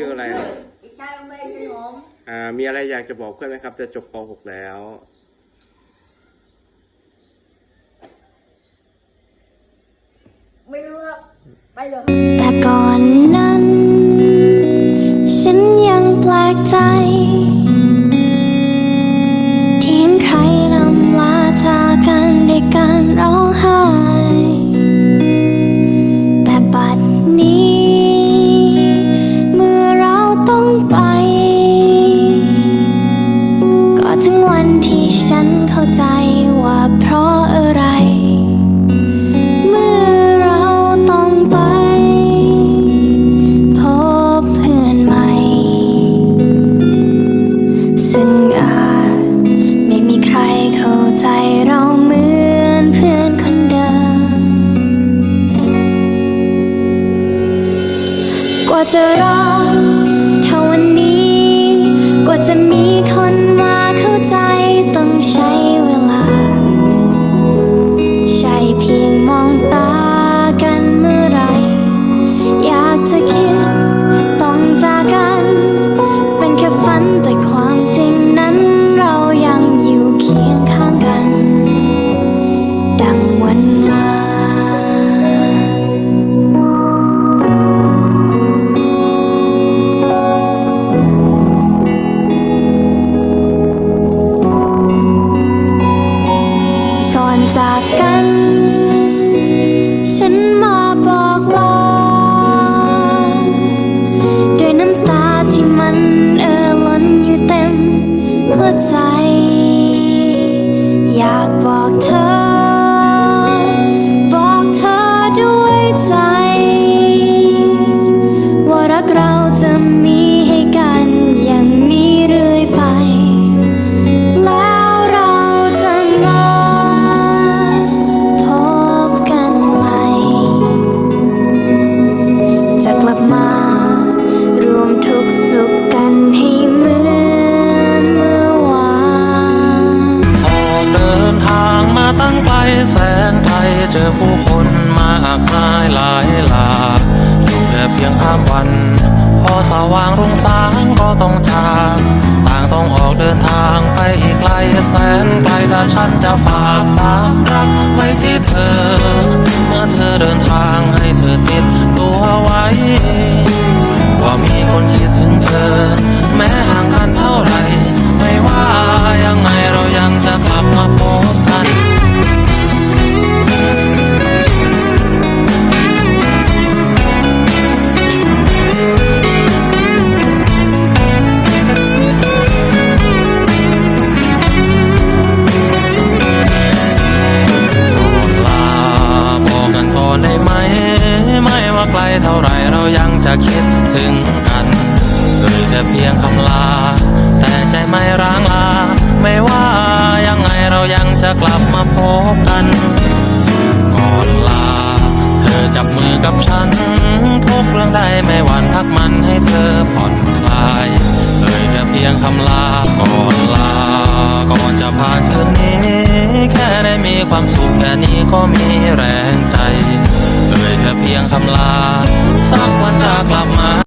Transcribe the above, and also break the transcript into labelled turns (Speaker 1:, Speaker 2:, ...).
Speaker 1: ชื่ออะไรหรอ
Speaker 2: อีกชายไม่ขนม
Speaker 1: อ่า มีอะไรอยากจะบอกเพื่อนไหมครับ จะจบป .6 แล้ว
Speaker 2: ไม่รู้ครับ ไปเลย
Speaker 3: แต่ก่อนนั้น เข้าใจว่าเพราะอะไร เมื่อเราต้องไป พบเพื่อนใหม่ ซึ่งอาจไม่มีใครเข้าใจเราเหมือนเพื่อนคนเดิม กว่าจะรอเท่าวันนี้ กว่าจะมี หัวใจ อยากบอกเธอ ตั้งไปแสน
Speaker 4: ไกลเจอผู้คนมากมายหลายหลากอยู่แค่เพียงข้ามวัน พอสว่างรุ่งสางก็ต้องจากต่างต้องออกเดินทางไปอีกไกลแสนไกลแต่ฉันจะฝากความรักไว้ที่เธอ เมื่อเธอเดิน ไกลเท่าไรเรายังจะคิดถึงกันเอ่ยแค่เพียงคำลา แต่ใจไม่ร้างลา ไม่ว่ายังไงเรายังจะกลับมาพบกันก่อนลา เธอจับมือกับฉัน ทุกเรื่องใดไม่หวั่นพักมันให้เธอผ่อนคลายเอ่ยแค่เพียงคำลาก่อนลา ก่อนจะผ่านคืนนี้ แค่ได้มีความสุขแค่นี้ก็มีแรงใจ เพียงคำลา สักวันจะกลับมา